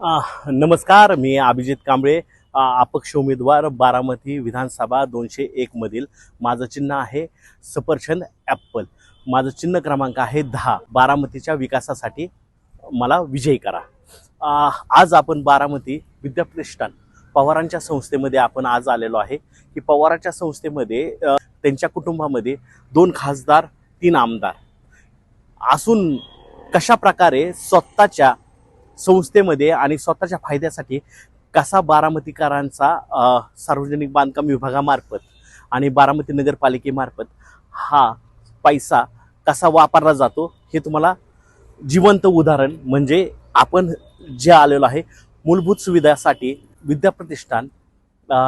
नमस्कार मी अभिजित कांबळे अपक्ष उमेदवार बारामती विधानसभा दोनशे एकमधील माझं चिन्ह आहे सफरचंद ॲप्पल माझं चिन्ह क्रमांक आहे दहा. बारामतीच्या विकासासाठी मला विजयी करा. आ, आज आपण बारामती विद्याप्रतिष्ठान पवारांच्या संस्थेमध्ये आपण आज आलेलो आहे. की पवारांच्या संस्थेमध्ये त्यांच्या कुटुंबामध्ये दोन खासदार तीन आमदार. असून कशा प्रकारे स्वतःच्या संस्थेमध्ये आणि स्वतःच्या फायद्यासाठी कसा बारामतीकरांचा सार्वजनिक बांधकाम विभागामार्फत आणि बारामती नगरपालिकेमार्फत हा पैसा कसा वापरला जातो हे तुम्हाला जिवंत उदाहरण म्हणजे आपण जे आलेलो आहे मूलभूत सुविधासाठी विद्याप्रतिष्ठान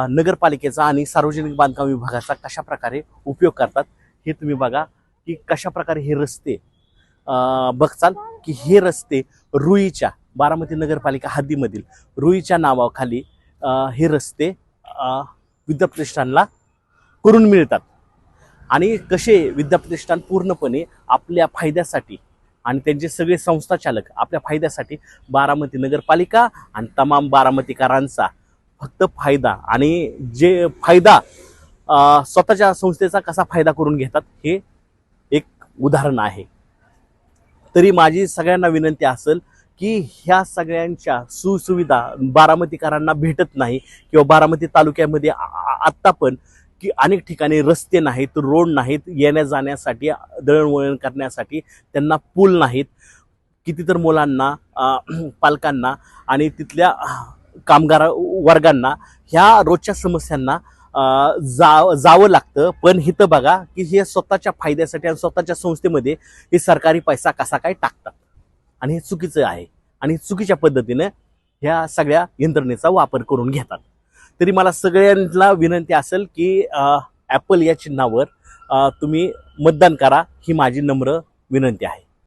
नगरपालिकेचा आणि सार्वजनिक बांधकाम विभागाचा कशा प्रकारे उपयोग करतात हे तुम्ही बघा की कशा प्रकारे हे रस्ते बघचाल की हे रस्ते रुईच्या बारामती नगरपालिका हद्दीमधील रुईच्या नावाखाली हे रस्ते विद्याप्रतिष्ठानला करून मिळतात. आणि कसे विद्याप्रतिष्ठान पूर्णपणे आपल्या फायद्यासाठी आणि त्यांचे सगळे संस्थाचालक आपल्या फायद्यासाठी बारामती नगरपालिका आणि तमाम बारामतीकरांचा फक्त फायदा आणि जे फायदा स्वतःच्या संस्थेचा कसा फायदा करून घेतात हे एक उदाहरण आहे. तरी माझी सगळ्यांना विनंती असेल की ह्या सगळ्यांच्या सुसुविधा बारामतीकरांना भेटत नाही किंवा बारामती तालुक्यामध्ये आ- आत्ता पण की अनेक ठिकाणी रस्ते नाहीत रोड नाहीत येण्या जाण्यासाठी दळणवळण करण्यासाठी त्यांना पूल नाहीत. किती तर मुलांना पालकांना आणि तिथल्या कामगार वर्गांना ह्या रोजच्या समस्यांना जा जावं लागतं. पण इथं बघा की हे स्वतःच्या फायद्यासाठी आणि स्वतःच्या संस्थेमध्ये हे सरकारी पैसा कसा काय टाकतात. आणि हे चुकीचं आहे. आणि चुकीच्या पद्धतीनं ह्या सगळ्या यंत्रणेचा वापर करून घेतात. तरी मला सगळ्यांना विनंती असेल की ॲपल या चिन्हावर तुम्ही मतदान करा ही माझी नम्र विनंती आहे.